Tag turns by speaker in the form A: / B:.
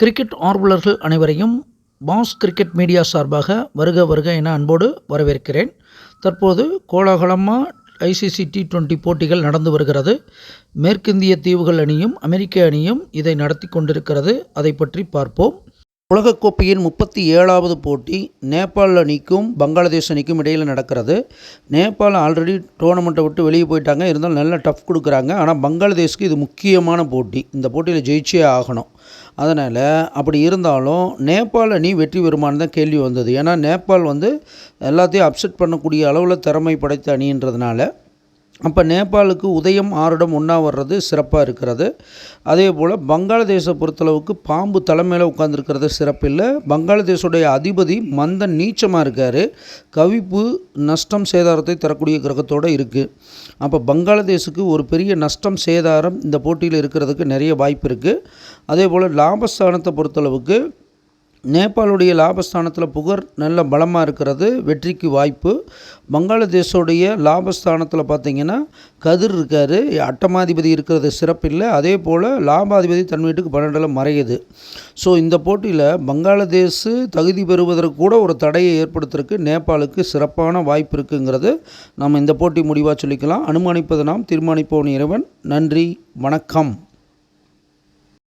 A: Cricket ஆர்வலர்கள் அனைவரையும் pass cricket media சார்பாக வருக வருக என அன்போடு வரவேற்கிறேன். தற்போது கோலாகலமாக ஐசிசி டி டுவெண்ட்டி போட்டிகள் நடந்து வருகிறது. மேற்கிந்திய தீவுகள் அணியும் அமெரிக்க அணியும் இதை நடத்தி கொண்டிருக்கிறது. அதை பற்றி பார்ப்போம். உலகக்கோப்பையின் முப்பத்தி ஏழாவது போட்டி நேபாள் அணிக்கும் பங்களாதேஷ் அணிக்கும் இடையில் நடக்கிறது. நேபாள் ஆல்ரெடி டோர்னமெண்ட்டை விட்டு வெளியே போயிட்டாங்க. இருந்தாலும் நல்ல டஃப் கொடுக்குறாங்க. ஆனால் பங்களாதேஷ்க்கு இது முக்கியமான போட்டி. இந்த போட்டியில் ஜெயிச்சே ஆகணும். அதனால் அப்படி இருந்தாலும் நேபாள் அணி வெற்றி பெறுமான்னு தான் கேள்வி வந்தது. ஏன்னா நேபாள் வந்து எல்லாத்தையும் அப்செட் பண்ணக்கூடிய அளவில் திறமை படைத்த அணின்றதுனால அப்போ நேபாளுக்கு உதயம் ஆறுடம் ஒன்றா வர்றது சிறப்பாக இருக்கிறது. அதே போல் பங்களாதேஷை பொறுத்தளவுக்கு பாம்பு தலைமையில் உட்காந்துருக்கிறது சிறப்பில்லை. பங்களாதேஷுடைய அதிபதி மந்த நீச்சமாக இருக்கார். கவிப்பு நஷ்டம் சேதாரத்தை தரக்கூடிய கிரகத்தோடு இருக்குது அப்போ பங்களாதேஷுக்கு ஒரு பெரிய நஷ்டம் சேதாரம் இந்த போட்டியில் இருக்கிறதுக்கு நிறைய வாய்ப்பு இருக்குது அதே போல் லாபஸ்தானத்தை பொறுத்தளவுக்கு நேபாளுடைய லாபஸ்தானத்தில் புகர் நல்ல பலமாக இருக்கிறது வெற்றிக்கு வாய்ப்பு. பங்களாதேஷோடைய லாபஸ்தானத்தில் பார்த்திங்கன்னா கதிர் இருக்கார் அட்டமாதிபதி இருக்கிறது சிறப்பில்லை. அதே போல் லாபாதிபதி தன் வீட்டுக்கு பன்னெண்டில் மறையுது. ஸோ இந்த போட்டியில் பங்களாதேஷ் தகுதி பெறுவதற்கு கூட ஒரு தடையை ஏற்படுத்துறதுக்கு நேபாளுக்கு சிறப்பான வாய்ப்பு இருக்குங்கிறது நம்ம இந்த போட்டி முடிவாக சொல்லிக்கலாம். அனுமானிப்பது நாம் தீர்மானிப்போன் இறைவன். நன்றி வணக்கம்.